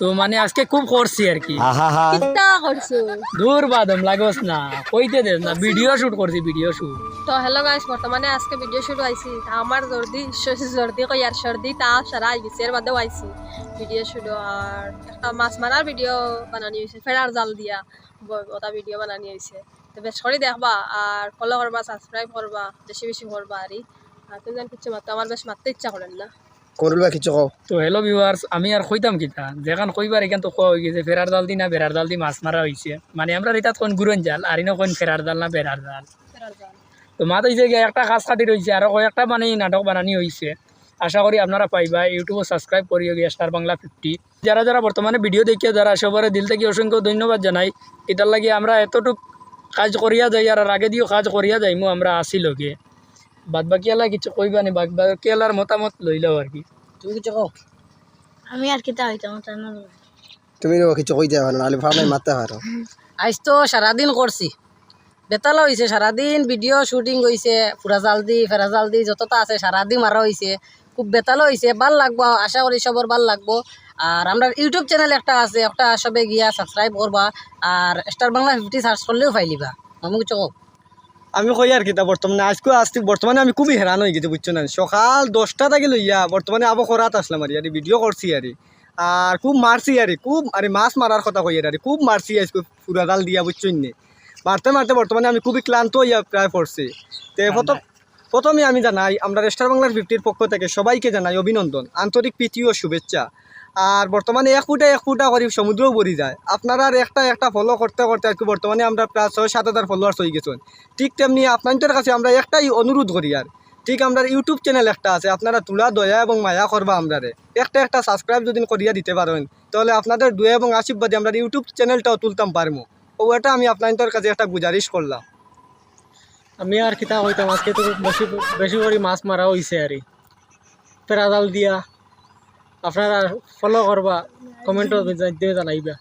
তো মানে আজকে খুব করছি আর কি। দূর বাদম লাগোস না কইতে দে না ভিডিও শুট করছি ভিডিও শুট তো হ্যালো গাইস বর্তমানে আজকে ভিডিও শুরু আইছি। আমার জর্দি জর্দি কই আর সর্দি তা সারা গেছে এর বাদেও আইছি। ভিডিও শুরু আর একটা মাছ মারার ভিডিও বানানি হয়েছে ফেরার জাল দিয়া ওটা ভিডিও বানানি হয়েছে তো বেশ করে দেখবা আর ফলো করবা সাবস্ক্রাইব করবা বেশি বেশি করবা আর। আর তুমি জান কিছু মারতে আমার বেশ মারতে ইচ্ছা করেন না। করল বা কিছু কও তো হ্যালো ভিউয়ার্স আমি আর কইতাম কিতা। যেখান কইবার এখান তো কোয়া হয়ে গেছে ফেরার জাল দি না বেড়ার জাল দি মাছ মারা হয়েছে মানে আমরা রিতাত কোন গুরন জাল আর ইনো কোন ফেরার জাল না বেড়ার জাল জাল তো মাত হয়েছে একটা কাজ কাটি রয়েছে আরও কয়েকটা মানে নাটক বানানি হয়েছে আশা করি আপনারা পাইবা ইউটিউবে সাবস্ক্রাইব করিও গিয়ে স্টার বাংলা ফিফটি যারা যারা বর্তমানে ভিডিও দেখিয়ে যারা সবার দিল থেকে অসংখ্য ধন্যবাদ জানাই। এটার লাগে আমরা এতটুক কাজ করিয়া যাই আর আগে দিয়েও কাজ করিয়া যাইমু আমরা আসি লগে। বাদ বাকি এলা কিছু কইবা নি? বাদ বাকি এলার মতামত লইলেও আর কি। তুমি কিছু কও? আমি আর কিতা হইতাম না। তুমি কিছু না মারতে পারো আজ তো সারাদিন করছি বেতালা হয়েছে সারাদিন ভিডিও শুটিং হয়েছে ফুরা জাল দি ফেরা জাল দি যতটা আছে সারাদিন মারা হয়েছে খুব বেতালো হয়েছে ভালো লাগবো আশা করি সবর ভালো লাগবো। আর আমরা ইউটিউব চ্যানেল একটা আছে একটা সবে গিয়া সাবস্ক্রাইব করবা আর স্টার বাংলা ফিফটি সার্চ করলেও পাইলিবা আমি কিছু কও? আমি কই আর কি কিতা বর্তমানে আজকে আসতে বর্তমানে আমি খুবই হেরান হয়ে গেছি বুঝছ না? সকাল দশটা থেকে লইয়া বর্তমানে আবো করাত আসলাম আর ইয়ারি ভিডিও করছি আর। আর খুব মারছি আর খুব আরে মাছ মারার কথা কই আর খুব মারছি আজকে পুরা জাল দিয়া বুঝছ নে মারতে মারতে বর্তমানে আমি খুবই ক্লান্ত হইয়া প্রায় পড়ছি। তে প্রথম প্রথমে আমি জানাই আমরা স্টার বাংলার ফিফটির পক্ষ থেকে সবাইকে জানাই অভিনন্দন আন্তরিক প্রীতি ও শুভেচ্ছা। আর বর্তমানে এক ফুটা এক ফুটা করে সমুদ্রও ভরি যায়। আপনারা আর একটা একটা ফলো করতে করতে আর কি বর্তমানে আমরা প্রায় ছয়, সাত হাজার ফলোয়ার্স হয়ে গেছেন ঠিক তেমনি আপনাদের কাছে আমরা একটাই অনুরোধ করি আর। ঠিক আমরা ইউটিউব চ্যানেল একটা আছে, আপনারা তুলা, দয়া এবং মায়া করবা আমরারে। একটা একটা সাবস্ক্রাইব যদি করিয়া দিতে পারেন, তাহলে আপনাদের দয়া এবং আশীর্বাদে আমরা ইউটিউব চ্যানেলটাও তুলতাম পারব ও, এটা আমি আপনাদের কাছে একটা গুজারিশ করলাম। আমি আর কিতা কইতাম, আজকে তো বেশি বেশি করে মাছ মারা হয়েছে আর। ফেরা জাল দিয়া। আপনারা ফলো করবা কমেন্টও জানাইবা